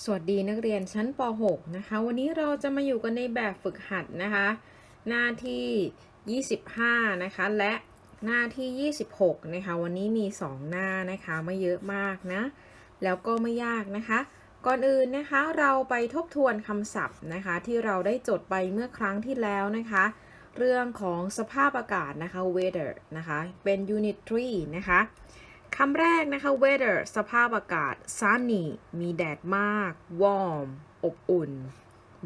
สวัสดีนักเรียนชั้นป .6 นะคะ วันนี้เราจะมาอยู่กันในแบบฝึกหัดนะคะ หน้าที่ 25 นะคะ และหน้าที่ 26 นะคะ วันนี้มี 2 หน้านะคะ ไม่เยอะมากนะ แล้วก็ไม่ยากนะคะ ก่อนอื่นนะคะ เราไปทบทวนคำศัพท์นะคะ ที่เราได้จดไปเมื่อครั้งที่แล้วนะคะ เรื่องของสภาพอากาศนะคะ weather นะคะ เป็น unit 3 นะคะ คำแรกนะคะ weather สภาพอากาศ sunny มีแดดมาก warm อบอุ่น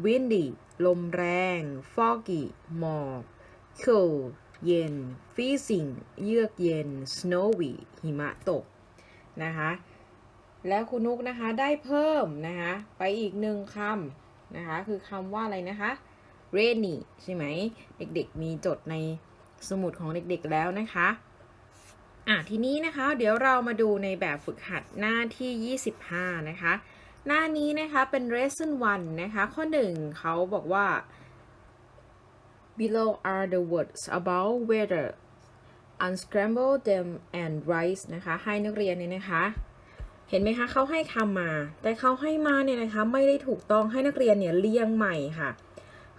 windy ลมแรง foggy หมอก cold เย็น freezing เยือกเย็น snowy หิมะตกนะคะ แล้วคุณนุกนะคะได้เพิ่มนะคะไปอีกหนึ่งคำนะคะ คือคำว่าอะไรนะคะ rainy ใช่ไหม เด็กๆมีจดในสมุดของเด็กๆแล้วนะคะ อะทีนี้นะคะ เดี๋ยวเรามาดูในแบบฝึกหัดหน้าที่ 25 นะคะ หน้านี้นะคะเป็น lesson 1 นะคะ ข้อ 1 เขาบอกว่า below are the words about weather unscramble them and write นะคะ ให้นักเรียนเนี่ยนะคะ เห็นไหมคะเขาให้คำมา แต่เขาให้มาเนี่ยนะคะ ไม่ได้ถูกต้องให้นักเรียนเนี่ยเรียงใหม่ค่ะ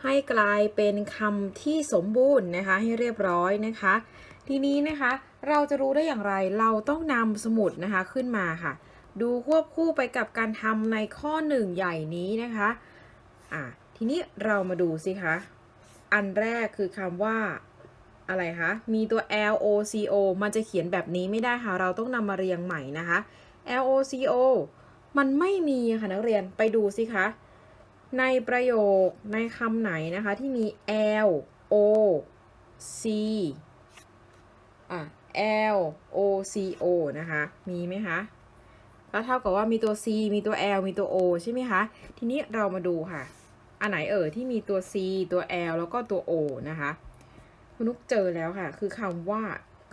ให้กลายเป็นคำที่สมบูรณ์นะคะ ให้เรียบร้อยนะคะ ทีนี้นะคะเราจะรู้ได้อย่างไรเราต้องนำสมุดนะคะขึ้นมาค่ะ ดูควบคู่ไปกับการทำในข้อหนึ่งใหญ่นี้นะคะอะทีนี้เรามาดูสิคะอันแรกคือคำว่าอะไรคะมีตัว L O C O มันจะเขียนแบบนี้ไม่ได้ค่ะ เราต้องนำมาเรียงใหม่นะคะ L O C O มันไม่มีค่ะนักเรียนไปดูสิคะในประโยคในคำไหนนะคะที่มี L O C L O C O นะคะ มีไหมคะ ก็เท่ากับว่ามีตัว C มีตัว L มีตัว O ใช่ไหมคะ ทีนี้เรามาดูค่ะ อันไหนเอ่ยที่มีตัว C ตัว L แล้วก็ตัว O นะคะ คุณนุกเจอแล้วค่ะ คือคำว่า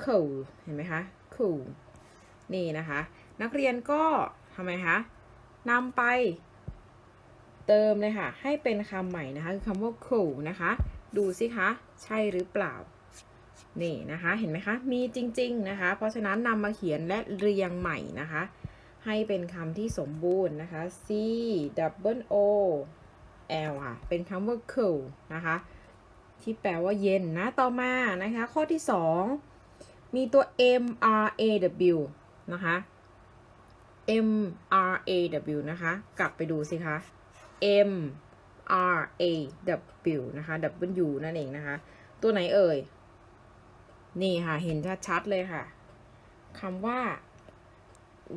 cool เห็นไหมคะ cool นี่นะคะ นักเรียนก็ทำไมคะนำไปเติมเลยค่ะ ให้เป็นคำใหม่นะคะ คือคำว่า cool นะคะ ดูสิคะ ใช่หรือเปล่า นี่นะคะเห็นไหมคะมีจริง ๆ นะคะ เพราะฉะนั้นนำมาเขียนและเรียงใหม่นะคะ ให้เป็นคำที่สมบูรณ์นะคะ C double O L ค่ะ เป็นคำว่า cool นะคะ ที่แปลว่าเย็นนะ ต่อมานะคะ ข้อที่ 2 มีตัว M R A W นะคะ M R A W นะคะ กลับไปดูสิคะ M R A W นะคะ W นั่นเองนะคะ ตัวไหนเอ่ย นี่ค่ะเห็นชัดๆเลยค่ะคำว่า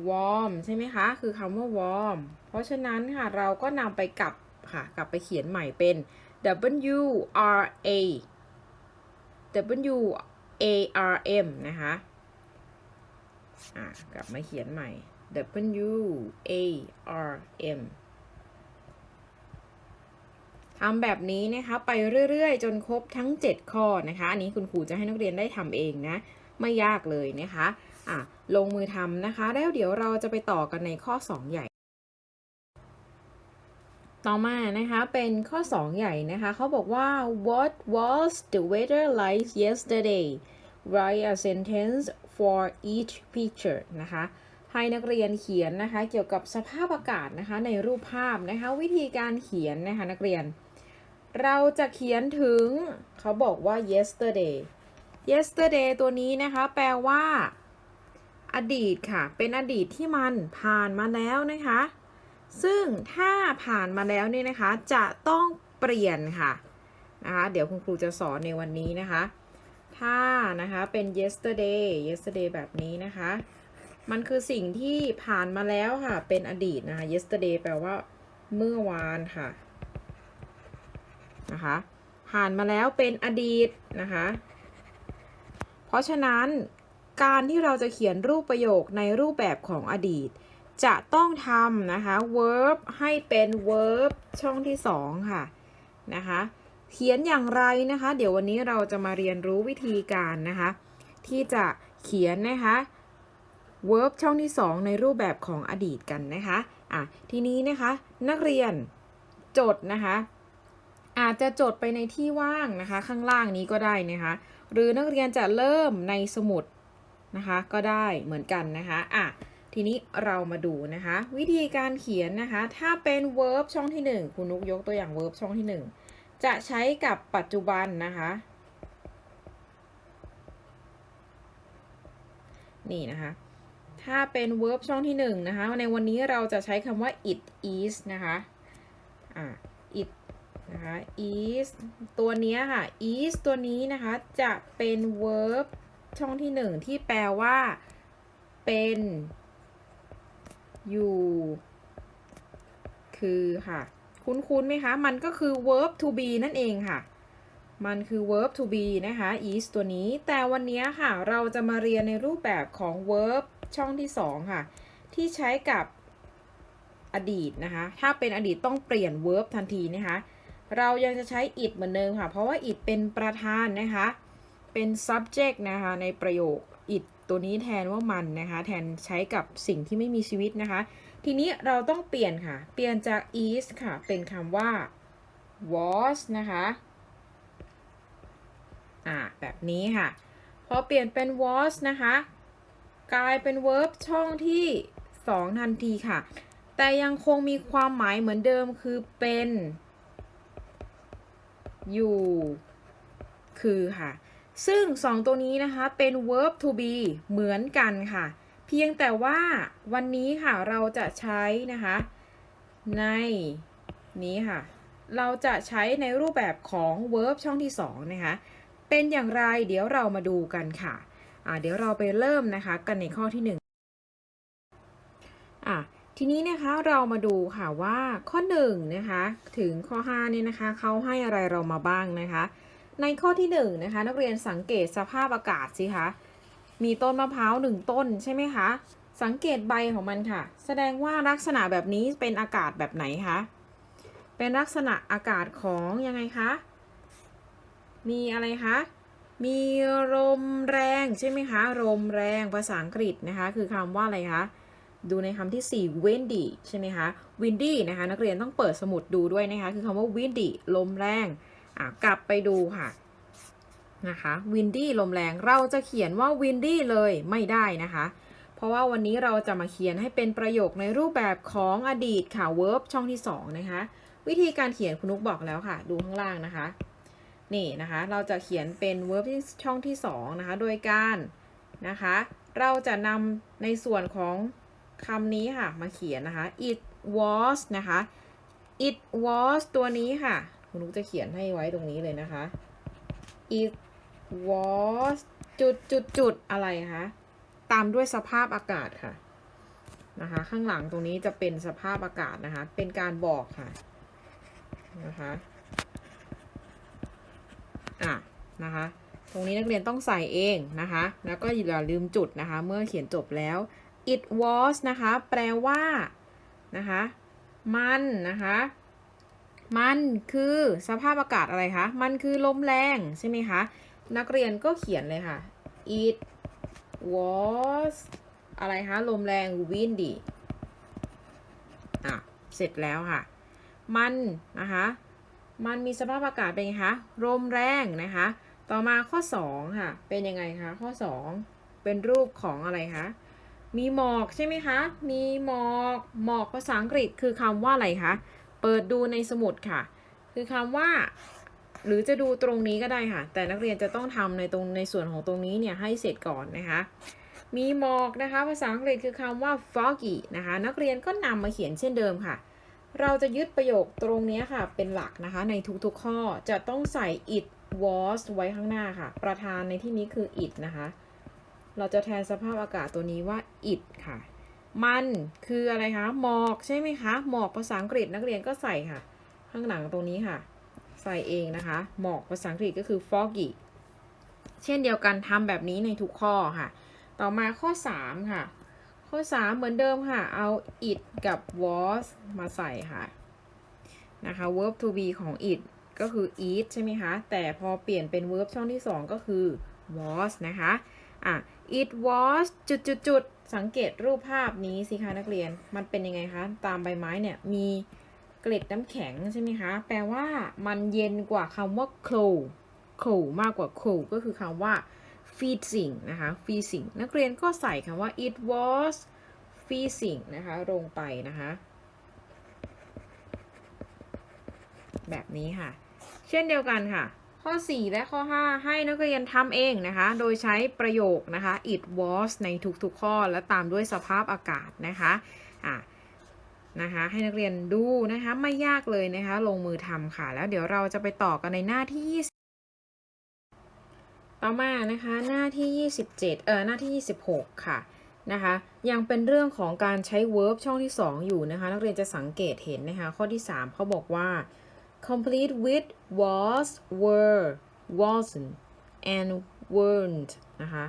warm ใช่ไหมคะ คือคำว่า warm เพราะฉะนั้นค่ะ เราก็นำไปกลับค่ะ กลับไปเขียนใหม่เป็น W R A W A R M นะคะอะกลับมาเขียนใหม่ W A R M ทำแบบนี้นะคะไปเรื่อยๆ จนครบทั้ง 7 ข้อนะคะ อันนี้คุณครูจะให้นักเรียนได้ทำเองนะ ไม่ยากเลยนะคะอะลงมือทำนะคะ แล้วเดี๋ยวเราจะไปต่อกันในข้อ 2 ใหญ่ ต่อมานะคะเป็นข้อ 2 ใหญ่นะคะเขาบอกว่า what was the weather like yesterday write a sentence for each picture นะคะให้นักเรียนเขียนนะคะ เกี่ยวกับสภาพอากาศนะคะในรูปภาพนะคะ วิธีการเขียนนะคะนักเรียน เราจะเขียนถึง เขาบอกว่า yesterday yesterday ตัวนี้นะคะ แปลว่า อดีตค่ะ เป็นอดีตที่มันผ่านมาแล้วนะคะ ซึ่งถ้าผ่านมาแล้วนี่นะคะ จะต้องเปลี่ยนค่ะนะคะเดี๋ยวคุณครูจะสอนในวันนี้นะคะ ถ้านะคะเป็น yesterday yesterday แบบนี้นะคะ มันคือสิ่งที่ผ่านมาแล้วค่ะ เป็นอดีตนะคะ yesterday แปลว่าเมื่อวานค่ะ นะคะผ่านมาแล้วเป็นอดีตนะคะ เพราะฉะนั้นการที่เราจะเขียนรูปประโยคในรูปแบบของอดีต จะต้องทำนะคะ verb ให้เป็น verb ช่องที่ 2 ค่ะนะคะเขียนอย่างไรนะคะ เดี๋ยววันนี้เราจะมาเรียนรู้วิธีการนะคะ ที่จะเขียนนะคะ verb ช่องที่ 2 ในรูปแบบของอดีตกันนะคะอะทีนี้นะคะนักเรียนจดนะคะ อาจจะจดไปในที่ว่างนะคะ ข้างล่างนี้ก็ได้นะคะ หรือนักเรียนจะเริ่มในสมุดนะคะ ก็ได้เหมือนกันนะคะอะทีนี้เรามาดูนะคะ วิธีการเขียนนะคะ ถ้าเป็น verb ช่องที่ 1 คุณนุกยกตัวอย่าง verb ช่องที่ 1 จะใช้กับปัจจุบันนะคะ นี่นะคะ ถ้าเป็น verb ช่องที่ 1 นะคะ ในวันนี้เราจะใช้คำว่า it is นะคะ อ่า it นะคะ is ตัวนี้ค่ะ is ตัวนี้นะคะจะเป็น verb ช่องที่1ที่แปลว่า เป็น อยู่ คือค่ะ คุ้นๆไหมคะ มันก็คือ verb to be นั่นเองค่ะ มันคือ verb to be นะคะ is ตัวนี้ แต่วันนี้ค่ะ เราจะมาเรียนในรูปแบบของ verb ช่องที่2ค่ะ ที่ใช้กับอดีตนะคะ ถ้าเป็นอดีตต้องเปลี่ยน verb ทันทีนะคะ เรายังจะใช้ it เหมือนเดิมค่ะ เพราะว่า it เป็นประธานนะคะ เป็น subject นะคะในประโยค it ตัวนี้แทนว่ามันนะคะ แทนใช้กับสิ่งที่ไม่มีชีวิตนะคะ ทีนี้เราต้องเปลี่ยนค่ะ เปลี่ยนจาก is ค่ะ เป็นคำว่า was นะคะ อ่า แบบนี้ค่ะ พอเปลี่ยนเป็น was นะคะ กลายเป็น verb ช่องที่ 2 ทันทีค่ะ แต่ยังคงมีความหมายเหมือนเดิมคือเป็น อยู่คือค่ะ ซึ่ง 2 ตัวนี้นะคะ เป็น verb to be เหมือนกันค่ะ เพียงแต่ว่าวันนี้ค่ะเราจะใช้นะคะ ในนี้ค่ะ เราจะใช้ในรูปแบบของ verb ช่องที่ 2 นะคะ เป็นอย่างไรเดี๋ยวเรามาดูกันค่ะ เดี๋ยวเราไปเริ่มนะคะ กันในข้อที่1อะ ทีนี้นะคะเรามาดูค่ะว่าข้อ1นะคะถึงข้อ5เนี่ยนะคะเขาให้อะไรเรามาบ้างนะคะ ในข้อที่ 1 นะคะ นักเรียนสังเกตสภาพอากาศสิคะมีต้นมะพร้าวหนึ่งต้นใช่ไหมคะสังเกตใบของมันค่ะ แสดงว่าลักษณะแบบนี้เป็นอากาศแบบไหนคะเป็นลักษณะอากาศของยังไงคะมีอะไรคะมีลมแรงใช่ไหมคะลมแรงภาษาอังกฤษนะคะ คือคำว่าอะไรคะ ดูในคำที่ 4 windy ใช่ไหมคะ windy นะคะ นักเรียนต้องเปิดสมุดดูด้วยนะคะ คือคำว่า windy ลมแรงอะกลับไปดูค่ะนะคะ windy ลมแรงเราจะเขียนว่า windy เลยไม่ได้นะคะ เพราะว่าวันนี้เราจะมาเขียนให้เป็นประโยคในรูปแบบของอดีตค่ะ verb ช่องที่ 2 นะคะ วิธีการเขียนคุณนุกบอกแล้วค่ะ ดูข้างล่างนะคะนี่นะคะ เราจะเขียนเป็น verb ที่ช่องที่ 2 นะคะ โดยการนะคะ เราจะนำในส่วนของ คำนี้ค่ะมาเขียนนะคะ it was นะคะ it was ตัวนี้ค่ะ คุณนุกจะเขียนให้ไว้ตรงนี้เลยนะคะ it was จุดจุดจุดอะไรคะตามด้วยสภาพอากาศค่ะนะคะข้างหลังตรงนี้จะเป็นสภาพอากาศนะคะ เป็นการบอกค่ะนะคะอะนะคะ ตรงนี้นักเรียนต้องใส่เองนะคะ แล้วก็อย่าลืมจุดนะคะ เมื่อเขียนจบแล้ว it was นะคะ แปลว่านะคะ มันนะคะ มันคือสภาพอากาศอะไรคะ มันคือลมแรงใช่ไหมคะ นักเรียนก็เขียนเลยค่ะ it was อะไรคะ ลมแรง windy อะ เสร็จแล้วค่ะ มันนะคะ มันมีสภาพอากาศเป็นไงคะ ลมแรงนะคะ ต่อมาข้อ 2 ค่ะ เป็นยังไงคะ ข้อ 2 เป็นรูปของอะไรคะ มีหมอกใช่ไหมคะ มีหมอก หมอกภาษาอังกฤษคือคำว่าอะไรคะ เปิดดูในสมุดค่ะ คือคำว่า หรือจะดูตรงนี้ก็ได้ค่ะ แต่นักเรียนจะต้องทำในตรงในส่วนของตรงนี้เนี่ยให้เสร็จก่อนนะคะ มีหมอกนะคะ ภาษาอังกฤษคือคำว่า foggy นะคะ นักเรียนก็นำมาเขียนเช่นเดิมค่ะ เราจะยึดประโยคตรงนี้ค่ะ เป็นหลักนะคะในทุกๆข้อจะต้องใส่ it was ไว้ข้างหน้าค่ะ ประธานในที่นี้คือ it นะคะ เราจะแทนสภาพอากาศตัวนี้ว่า it ค่ะ มันคืออะไรคะ หมอกใช่ไหมคะ หมอกภาษาอังกฤษนักเรียนก็ใส่ค่ะ ข้างหลังตรงนี้ค่ะ ใส่เองนะคะ หมอกภาษาอังกฤษก็คือ foggy เช่นเดียวกันทำแบบนี้ในทุกข้อค่ะ ต่อมาข้อ 3 ค่ะ ข้อ 3 เหมือนเดิมค่ะ เอา it กับ was มาใส่ค่ะ นะคะ verb to be ของ it ก็คือ eat ใช่ไหมคะ แต่พอเปลี่ยนเป็น verb ช่องที่ 2 ก็คือ was นะคะ อะ it was จุดจุดจุดสังเกตรูปภาพนี้สิคะนักเรียน มันเป็นยังไงคะ ตามใบไม้เนี่ยมีเกล็ดน้ำแข็งใช่ไหมคะ แปลว่ามันเย็นกว่าคำว่า cold cold มากกว่า cold ก็คือคำว่า freezing นะคะ freezing นักเรียนก็ใส่คำว่า it was facing นะคะลงไปนะคะ แบบนี้ค่ะ เช่นเดียวกันค่ะ ข้อ 4 และข้อ 5 ให้นักเรียนทำเองนะคะ โดยใช้ประโยคนะคะ it was ในทุกๆข้อ และตามด้วยสภาพอากาศนะคะอะนะคะให้นักเรียนดูนะคะไม่ยากเลยนะคะ ลงมือทำค่ะ แล้วเดี๋ยวเราจะไปต่อกันในหน้าที่ 20 ต่อมานะคะหน้าที่ 27 เอ่อหน้าที่ 26 ค่ะนะคะยังเป็นเรื่องของการใช้ verb ช่องที่ 2 อยู่นะคะ นักเรียนจะสังเกตเห็นนะคะ ข้อที่ 3เขาบอกว่า complete with was were wasn't and weren't นะคะ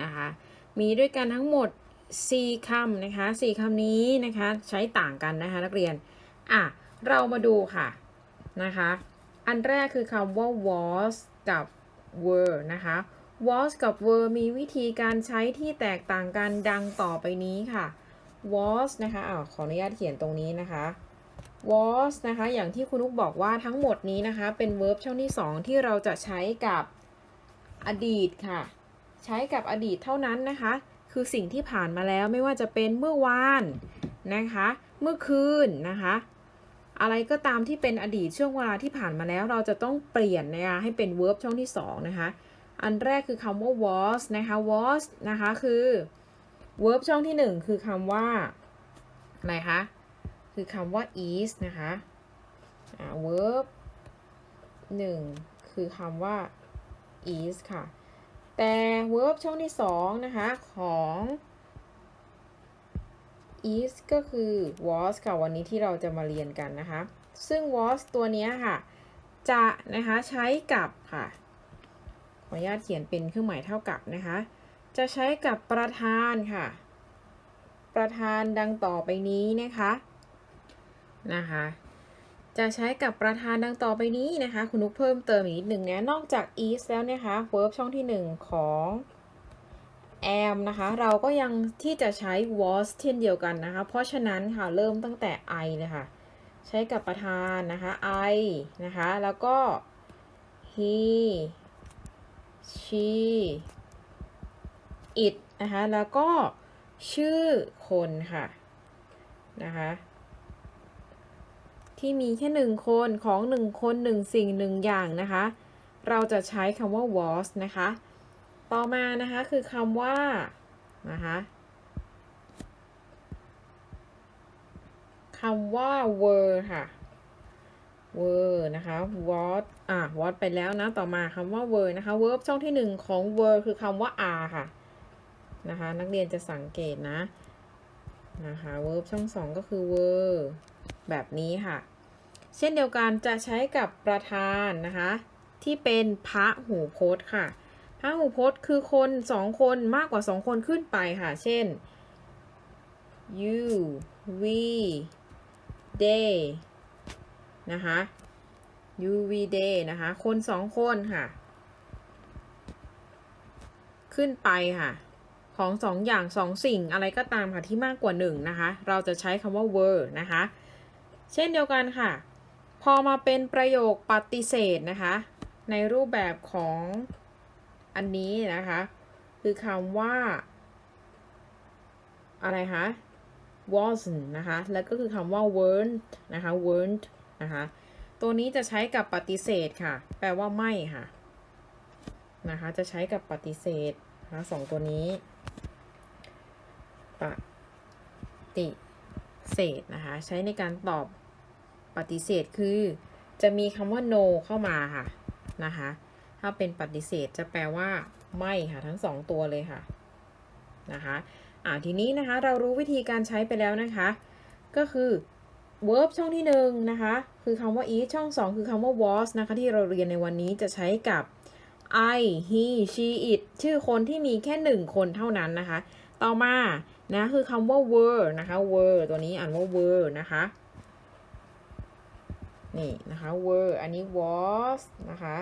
นะคะมีด้วยกันทั้งหมด 4คำนะคะ 4คำนี้นะคะ ใช้ต่างกันนะคะนักเรียน อะ เรามาดูค่ะ นะคะ อันแรกคือคำว่า was กับ were นะคะ was กับ were มีวิธีการใช้ที่แตกต่างกันดังต่อไปนี้ค่ะ was นะคะอ้าวขออนุญาตเขียนตรงนี้นะคะ was นะคะ อย่างที่คุณนุกบอกว่าทั้งหมดนี้นะคะ เป็น verb ช่องที่ 2 ที่เราจะใช้กับอดีตค่ะ ใช้กับอดีตเท่านั้นนะคะ คือสิ่งที่ผ่านมาแล้วไม่ว่าจะเป็นเมื่อวานนะคะ เมื่อคืนนะคะ อะไรก็ตามที่เป็นอดีตช่วงเวลาที่ผ่านมาแล้วเราจะต้องเปลี่ยนนะคะให้เป็น verb ช่องที่ 2 นะคะ อันแรกคือคำว่า was นะคะ was นะคะคือ verb ช่องที่ 1 คือคำว่าอะไรคะ คือคำว่า is นะคะ verb 1 คือคำว่า is ค่ะ แต่ verb ช่องที่ 2 นะคะ ของ is ก็คือ was ค่ะ วันนี้ที่เราจะมาเรียนกันนะคะ ซึ่ง was ตัวนี้ค่ะ จะนะคะใช้กับค่ะ ขออนุญาตเขียนเป็นเครื่องหมายเท่ากับนะคะ จะใช้กับประธานค่ะ ประธานดังต่อไปนี้นะคะ นะคะ จะใช้กับประธานดังต่อไปนี้นะคะ คุณนุกเพิ่มเติมอีกนิดหนึ่งนะนอกจาก is แล้วนะคะ verb ช่องที่ 1 ของ am นะคะ เราก็ยังที่จะใช้ was เช่นเดียวกันนะคะ เพราะฉะนั้นค่ะ เริ่มตั้งแต่ I เลยค่ะ ใช้กับประธานนะคะ I นะคะ แล้วก็ he she it นะคะ แล้วก็ชื่อคนค่ะ นะคะ ที่มีแค่หนึ่งคนของหนึ่งคนหนึ่งสิ่งหนึ่งอย่างนะคะ เราจะใช้คำว่า was นะคะ ต่อมานะคะคือคำว่านะคะคำว่า were ค่ะ were นะคะ what อะ what ไปแล้วนะ ต่อมาคำว่า were นะคะ verb ช่องที่หนึ่งของ were คือคำว่า are ค่ะ นะคะ นักเรียนจะสังเกตนะ นะคะ verb ช่องสองก็คือ were แบบนี้ค่ะ เช่นเดียวกันจะใช้กับประธานนะคะ ที่เป็นพระหูพจน์ค่ะ พระหูพจน์คือคนสองคนมากกว่าสองคนขึ้นไปค่ะ เช่น you we they นะคะ you we they นะคะ คนสองคนค่ะ ขึ้นไปค่ะของสองอย่างสองสิ่งอะไรก็ตามค่ะที่มากกว่าหนึ่งนะคะ เราจะใช้คำว่า were นะคะ เช่นเดียวกันค่ะ พอมาเป็นประโยคปฏิเสธนะคะ ในรูปแบบของอันนี้นะคะ คือคำว่า อะไรคะ wasn't นะคะ แล้วก็คือคำว่า weren't นะคะ weren't นะคะ ตัวนี้จะใช้กับปฏิเสธค่ะ แปลว่าไม่ค่ะ นะคะ จะใช้กับปฏิเสธนะคะสองตัวนี้ ปฏิเสธนะคะ ใช้ในการตอบ ปฏิเสธคือ จะมีคำว่า no เข้ามาค่ะนะคะ ถ้าเป็นปฏิเสธจะแปลว่า ไม่ค่ะทั้งสองตัวเลยค่ะนะคะอ่าทีนี้นะคะเรารู้วิธีการใช้ไปแล้วนะคะ ก็คือ verb ช่องที่หนึ่งนะคะคือคำว่า is ช่องสองคือคำว่า was นะคะที่เราเรียนในวันนี้จะใช้กับ I he she it ชื่อคนที่มีแค่หนึ่งคนเท่านั้นนะคะ ต่อมานะคือคำว่า were นะคะ were ตัวนี้อ่านว่า were นะคะ นี่นะคะ were อันนี้ was นะคะ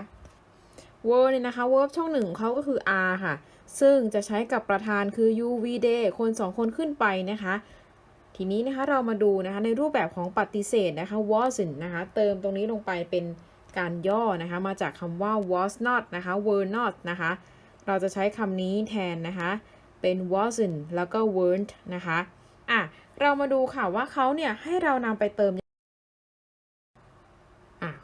were เนี่ยนะคะ verb ช่องหนึ่งเขาก็คือ are ค่ะ ซึ่งจะใช้กับประธานคือ you we they คนสองคนขึ้นไปนะคะ ทีนี้นะคะเรามาดูนะคะในรูปแบบของปฏิเสธนะคะ wasn't นะคะเติมตรงนี้ลงไปเป็นการย่อนะคะมาจากคำว่า was not นะคะ were not นะคะ เราจะใช้คำนี้แทนนะคะเป็น wasn't แล้วก็ weren't นะคะ อะ เรามาดูค่ะว่าเขาเนี่ยให้เรานำไปเติม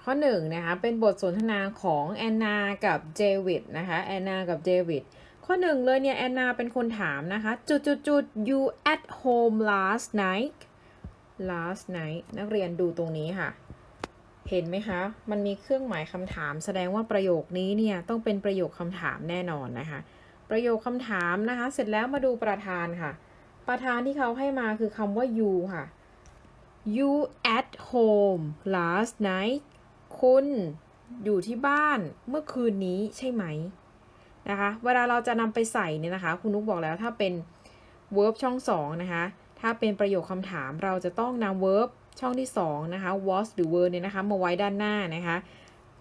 ข้อหนึ่งนะคะเป็นบทสนทนาของแอนนากับเจวิดนะคะแอนนากับเจวิดข้อหนึ่งเลยเนี่ยแอนนาเป็นคนถามนะคะ จุดจุดจุด you at home last night last night นักเรียนดูตรงนี้ค่ะ เห็นไหมคะ มันมีเครื่องหมายคำถาม แสดงว่าประโยคนี้เนี่ยต้องเป็นประโยคคำถามแน่นอนนะคะ ประโยคคำถามนะคะ เสร็จแล้วมาดูประธานค่ะ ประธานที่เขาให้มาคือคำว่า you ค่ะ you at home last night คุณอยู่ที่บ้านเมื่อคืนนี้ใช่ไหมนะคะ เวลาเราจะนำไปใส่เนี่ยนะคะ คุณนุกบอกแล้วถ้าเป็น verb ช่องสองนะคะ ถ้าเป็นประโยคคำถามเราจะต้องนำ verb ช่องที่สองนะคะ was หรือ were เนี่ยนะคะ มาไว้ด้านหน้านะคะ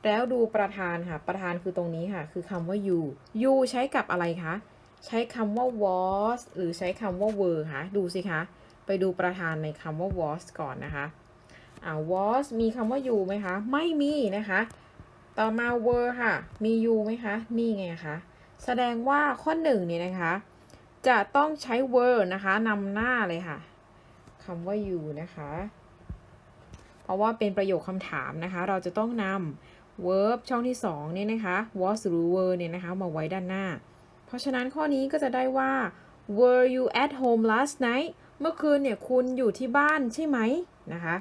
แล้วดูประธานค่ะ ประธานคือตรงนี้ค่ะ คือคำว่า you you ใช้กับอะไรคะ ใช้คำว่า was หรือใช้คำว่า were คะ ดูสิคะ ไปดูประธานในคำว่า was ก่อนนะคะ อ่า was มีคำว่า you ไหมคะ ไม่มีนะคะ ต่อมา were ค่ะ มี you ไหมคะนี่ไงคะแสดงว่าข้อหนึ่งเนี่ยนะคะ จะต้องใช้ were นะคะนำหน้าเลยค่ะคำว่า you นะคะ เพราะว่าเป็นประโยคคำถามนะคะ เราจะต้องนำ verb ช่องที่สองเนี่ยนะคะ was หรือ were เนี่ยนะคะ มาไว้ด้านหน้า เพราะฉะนั้นข้อนี้ก็จะได้ว่า were you at home last night เมื่อคืนเนี่ยคุณอยู่ที่บ้านใช่ไหมนะคะ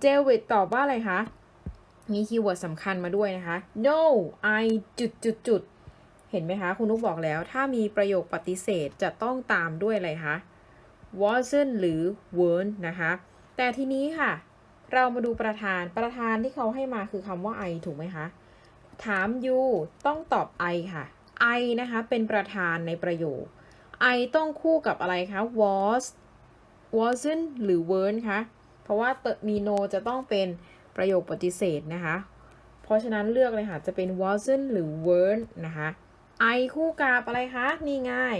เดวิดตอบว่าอะไรคะ มีคีย์เวิร์ดสำคัญมาด้วยนะคะ no I จุดจุดจุดเห็นไหมคะ คุณนุกบอกแล้ว ถ้ามีประโยคปฏิเสธจะต้องตามด้วยอะไรคะ wasn't หรือ weren't นะคะ แต่ทีนี้ค่ะ เรามาดูประธาน ประธานที่เขาให้มาคือคำว่า I ถูกไหมคะ ถาม you ต้องตอบ I ค่ะ I นะคะ เป็นประธานในประโยค I ต้องคู่กับอะไรคะ was wasn't หรือ weren't คะ เพราะว่ามี no จะต้องเป็นประโยคปฏิเสธนะคะ เพราะฉะนั้นเลือกเลยค่ะ จะเป็น wasn't หรือ weren't นะคะ I คู่กับอะไรคะ นี่ง่าย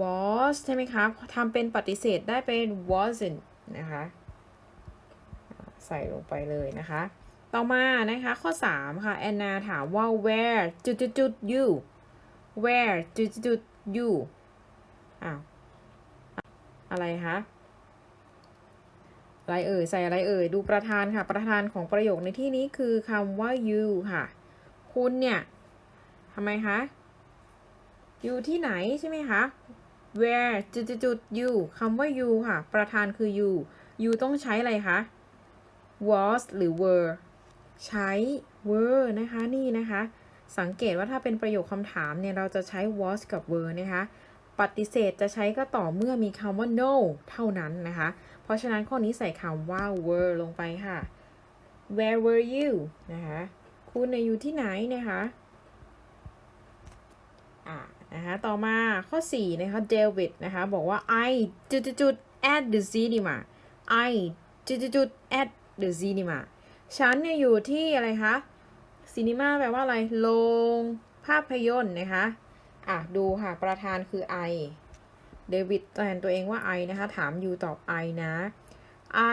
was ใช่ไหมคะทำเป็นปฏิเสธได้เป็น wasn't นะคะ ใส่ลงไปเลยนะคะ ต่อมานะคะ ข้อ 3 ค่ะ แอนนาถามว่า where จุดจุดจุด you where จุดจุดจุด you อ้าว อะไรคะ อะไรเอ่ยใส่อะไรเอ่ยดูประธานค่ะ ประธานของประโยคในที่นี้คือคำว่า you ค่ะ คุณเนี่ยทำไมคะ อยู่ที่ไหนใช่ไหมคะ where จุดจุดจุด you คำว่า you ค่ะ ประธานคือ you you ต้องใช้อะไรคะ was หรือ were ใช้ were นะคะนี่นะคะ สังเกตว่าถ้าเป็นประโยคคำถามเนี่ย เราจะใช้ was กับ were นะคะ ปฏิเสธจะใช้ก็ต่อเมื่อมีคำว่า no เท่านั้นนะคะ ราะฉะนั้นข้อนี้ใส่คำว่า were ลงไปค่ะ where were you นะคะ คุณอยู่ที่ไหนนะคะอ่านะคะต่อมาข้อ 4 นะคะเดวิดนะคะ บอกว่า I จุดจุด at the cinema I จุดจุด at the cinema ฉันเนี่ยอยู่ที่อะไรคะ cinema แปลว่าอะไร โรงภาพยนตร์นะคะ อะ ดูค่ะ ประธานคือ I เดวิดแทนตัวเองว่า I นะคะ ถามอยู่ตอบ I นะ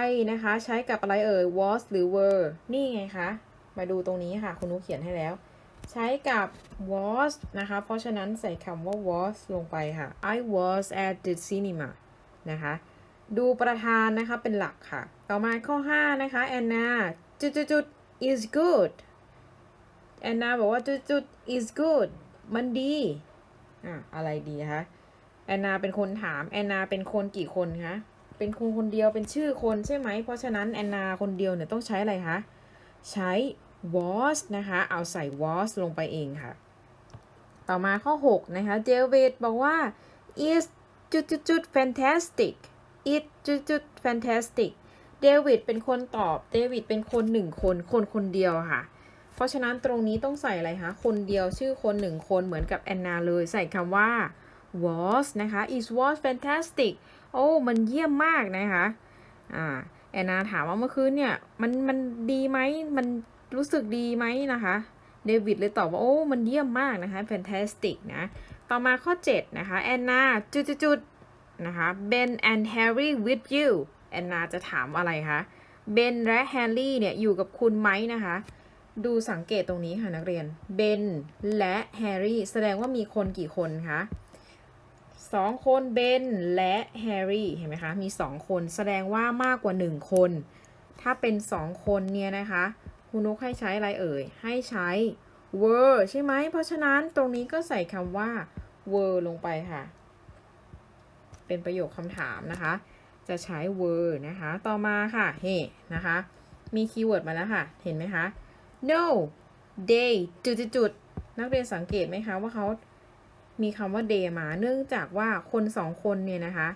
I นะคะ ใช้กับอะไรเอ่ย was หรือ were นี่ไงคะ มาดูตรงนี้ค่ะ คุณนุเขียนให้แล้ว ใช้กับ was นะคะ เพราะฉะนั้นใส่คำว่า was ลงไปค่ะ I was at the cinema นะคะ ดูประธานนะคะเป็นหลักค่ะ ต่อมาข้อ 5 นะคะแอนนาจุดจุดจุด is good แอนนาบอกว่าจุดจุด is good มันดี อะ อะไรดีคะ แอนนาเป็นคนถามแอนนาเป็นคนกี่คนคะเป็นคนคนเดียวเป็นชื่อคนใช่ไหม เพราะฉะนั้นแอนนาคนเดียวเนี่ยต้องใช้อะไรคะใช้ was นะคะ เอาใส่ was ลงไปเองค่ะ ต่อมาข้อ 6 นะคะเดวิดบอกว่า is จุดจุดจุด fantastic it จุดจุด fantastic เดวิดเป็นคนตอบเดวิดเป็นคนหนึ่งคนคนคนเดียวค่ะ เพราะฉะนั้นตรงนี้ต้องใส่อะไรคะ คนเดียวชื่อคนหนึ่งคนเหมือนกับแอนนาเลยใส่คำว่า was นะคะ is was fantastic โอ้ มันเยี่ยมมากนะคะอ่าแอนนาถามว่าเมื่อคืนเนี่ย มันมันดีไหมมันรู้สึกดีไหมนะคะเดวิดเลยตอบว่า โอ้ มันเยี่ยมมากนะคะ fantastic นะ ต่อมาข้อ 7 นะคะแอนนาจุดจุดจุดนะคะ Ben and Harry with you แอนนาจะถามอะไรคะเบนและแฮร์รี่เนี่ยอยู่กับคุณไหมนะคะ ดูสังเกตตรงนี้ค่ะนักเรียนเบนและแฮร์รี่แสดงว่ามีคนกี่คนคะ สองคนเบนและแฮร์รี่เห็นไหมคะมีสองคนแสดงว่ามากกว่าหนึ่งคน ถ้าเป็นสองคนเนี่ยนะคะคุณนุกให้ใช้อะไรเอ่ย ให้ใช้ were ใช่ไหม เพราะฉะนั้นตรงนี้ก็ใส่คำว่า were ลงไปค่ะ เป็นประโยคคำถามนะคะ จะใช้ were นะคะ ต่อมาค่ะเฮ้นะคะ มีคีย์เวิร์ดมาแล้วค่ะ เห็นไหมคะ no they จุดจุดๆนักเรียนสังเกตไหมคะว่าเขา มีคำว่า they มา เนื่องจากว่าคนสองคนเนี่ยนะคะ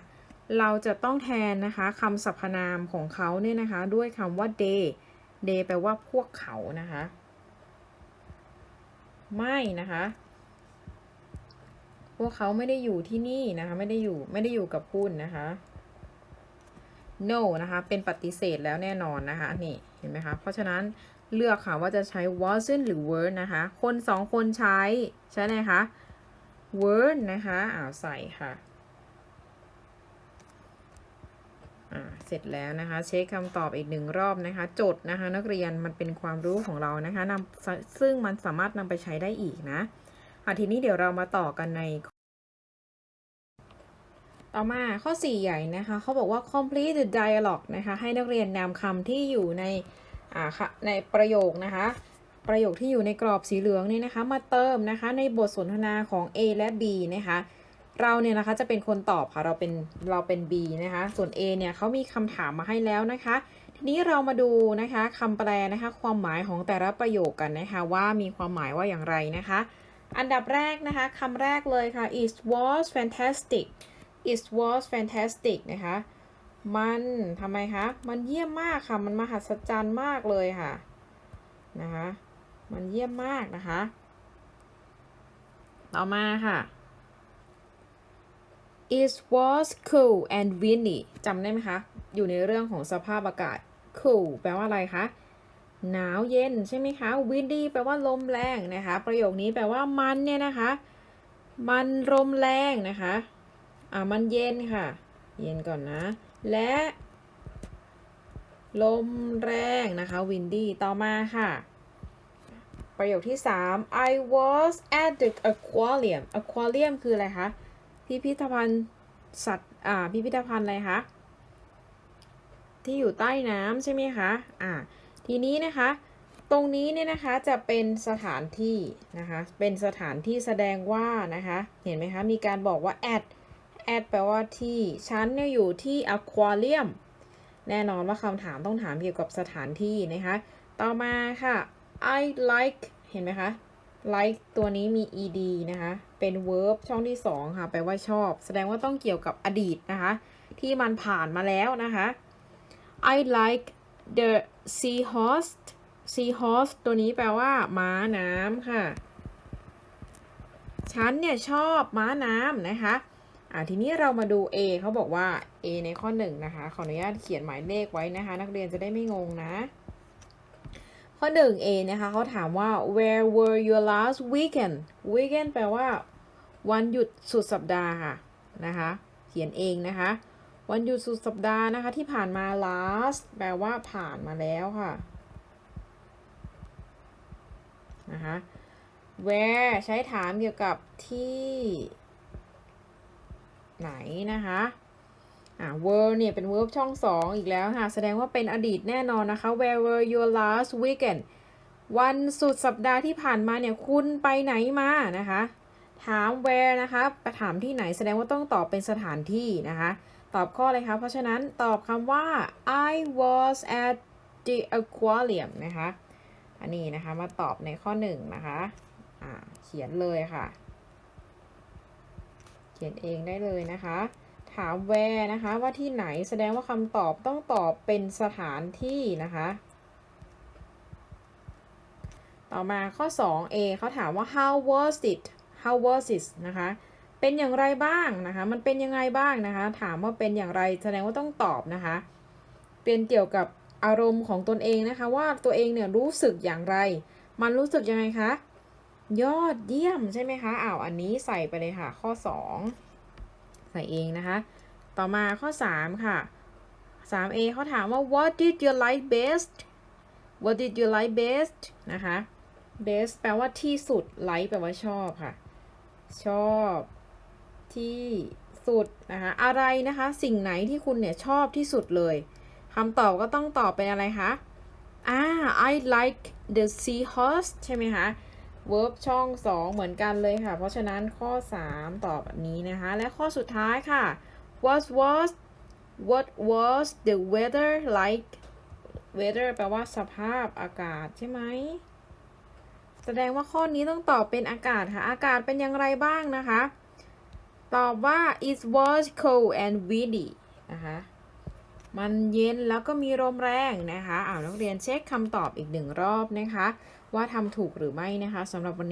เราจะต้องแทนนะคะคำสรรพนามของเขาเนี่ยนะคะ ด้วยคำว่า they they แปลว่าพวกเขานะคะ ไม่นะคะ พวกเขาไม่ได้อยู่ที่นี่นะคะ ไม่ได้อยู่ไม่ได้อยู่กับคุณนะคะ no นะคะ เป็นปฏิเสธแล้วแน่นอนนะคะ นี่เห็นไหมคะ เพราะฉะนั้นเลือกค่ะว่าจะใช้ wasn't หรือ were นะคะ คนสองคนใช้ ใช่ไหมคะ were นะคะอ้าวใส่ค่ะอ่าเสร็จแล้วนะคะ เช็คคำตอบอีกหนึ่งรอบนะคะจดนะคะ นักเรียนมันเป็นความรู้ของเรานะคะนำซึ่งมันสามารถนำไปใช้ได้อีกนะอะทีนี้เดี๋ยวเรามาต่อกันใน ต่อมาข้อ 4 ใหญ่นะคะเขาบอกว่า complete the dialogue นะคะ ให้นักเรียนนำคำที่อยู่ในอ่าค่ะในประโยคนะคะ ประโยคที่อยู่ในกรอบสีเหลืองเนี่ยนะคะ มาเติมนะคะ ในบทสนทนาของ A และ B นะคะ เราเนี่ยนะคะจะเป็นคนตอบค่ะ เราเป็นเราเป็น B นะคะ ส่วน A เนี่ยเขามีคำถามมาให้แล้วนะคะ ทีนี้เรามาดูนะคะคำแปลนะคะ ความหมายของแต่ละประโยคกันนะคะ ว่ามีความหมายว่าอย่างไรนะคะ อันดับแรกนะคะคำแรกเลยค่ะ it was fantastic it was fantastic นะคะ มันทำไมคะ มันเยี่ยมมากค่ะ มันมหัศจรรย์มากเลยค่ะ นะคะ มันเยี่ยมมากนะคะ ต่อมาค่ะ it was cool and windy จำได้ไหมคะ อยู่ในเรื่องของสภาพอากาศ cool แปลว่าอะไรคะ หนาวเย็นใช่ไหมคะ windy แปลว่าลมแรงนะคะ ประโยคนี้แปลว่ามันเนี่ยนะคะ มันลมแรงนะคะ อ่ามันเย็นค่ะ เย็นก่อนนะ และลมแรงนะคะ windy ต่อมาค่ะ ประโยคที่ 3 I was at the aquarium aquarium คืออะไรคะพิพิธภัณฑ์สัตว์อ่าพิพิธภัณฑ์อะไรคะที่อยู่ใต้น้ำใช่ไหมคะอ่าทีนี้นะคะตรงนี้เนี่ยนะคะจะเป็นสถานที่นะคะเป็นสถานที่แสดงว่านะคะเห็นไหมคะมีการบอกว่า at at แปลว่าที่ฉันเนี่ยอยู่ที่ aquarium แน่นอนว่าคำถามต้องถามเกี่ยวกับสถานที่นะคะ ต่อมาค่ะ I like เห็นไหมคะ like ตัวนี้มี ed นะคะ เป็น verb ช่องที่2ค่ะ แปลว่าชอบ แสดงว่าต้องเกี่ยวกับอดีตนะคะ ที่มันผ่านมาแล้วนะคะ I like the seahorse seahorse ตัวนี้แปลว่า ม้าน้ำค่ะ ฉันเนี่ยชอบม้าน้ำนะคะ อ่าทีนี้เรามาดู A เขาบอกว่า A ในข้อหนึ่งนะคะ ขออนุญาตเขียนหมายเลขไว้นะคะ นักเรียนจะได้ไม่งงนะ ข้อหนึ่ง A นะคะเขาถามว่า where were your last weekend weekend แปลว่า วันหยุดสุดสัปดาห์ค่ะนะคะเขียนเองนะคะ วันหยุดสุดสัปดาห์นะคะที่ผ่านมา last แปลว่าผ่านมาแล้วค่ะนะคะ where ใช้ถามเกี่ยวกับที่ ไหนนะคะ อ่า were เนี่ยเป็น verb ช่องสองอีกแล้วค่ะ แสดงว่าเป็นอดีตแน่นอนนะคะ where were your last weekend วันสุดสัปดาห์ที่ผ่านมาเนี่ยคุณไปไหนมานะคะ ถาม where นะคะไปถามที่ไหนแสดงว่าต้องตอบเป็นสถานที่นะคะ ตอบข้อเลยคะเพราะฉะนั้นตอบคำว่า I was at the aquarium นะคะ อันนี้นะคะมาตอบในข้อหนึ่งนะคะอ่าเขียนเลยค่ะ เขียนเองได้เลยนะคะ ถาม where นะคะ ว่าที่ไหนแสดงว่าคำตอบต้องตอบเป็นสถานที่นะคะ ต่อมาข้อ 2a เขาถามว่า how was it how was it นะคะ เป็นอย่างไรบ้างนะคะ มันเป็นยังไงบ้างนะคะ ถามว่าเป็นอย่างไรแสดงว่าต้องตอบนะคะ เป็นเกี่ยวกับอารมณ์ของตนเองนะคะ ว่าตัวเองเนี่ยรู้สึกอย่างไร มันรู้สึกยังไงคะ ยอดเยี่ยมใช่ไหมคะอ้าวอันนี้ใส่ไปเลยค่ะ ข้อ 2 ใส่เองนะคะ ต่อมาข้อ 3 ค่ะ 3a เขาถามว่า what did you like best what did you like best นะคะ best แปลว่าที่สุด like แปลว่าชอบค่ะ ชอบที่สุดนะคะ อะไรนะคะ สิ่งไหนที่คุณเนี่ยชอบที่สุดเลยคำตอบก็ต้องตอบเป็นอะไรคะอ่า I like the seahorse ใช่ไหมคะ verb ช่อง 2 เหมือนกันเลยค่ะ เพราะฉะนั้นข้อ 3 ตอบแบบนี้นะคะ และข้อสุดท้ายค่ะ what was what was the weather like weather แปลว่าสภาพอากาศใช่ไหม แสดงว่าข้อนี้ต้องตอบเป็นอากาศค่ะ อากาศเป็นอย่างไรบ้างนะคะ ตอบว่า it was cold and windy นะคะมันเย็นแล้วก็มีลมแรงนะคะอ้าวนักเรียนเช็คคำตอบอีกหนึ่งรอบนะคะ ว่าทำถูกหรือไม่นะคะสำหรับวันนี้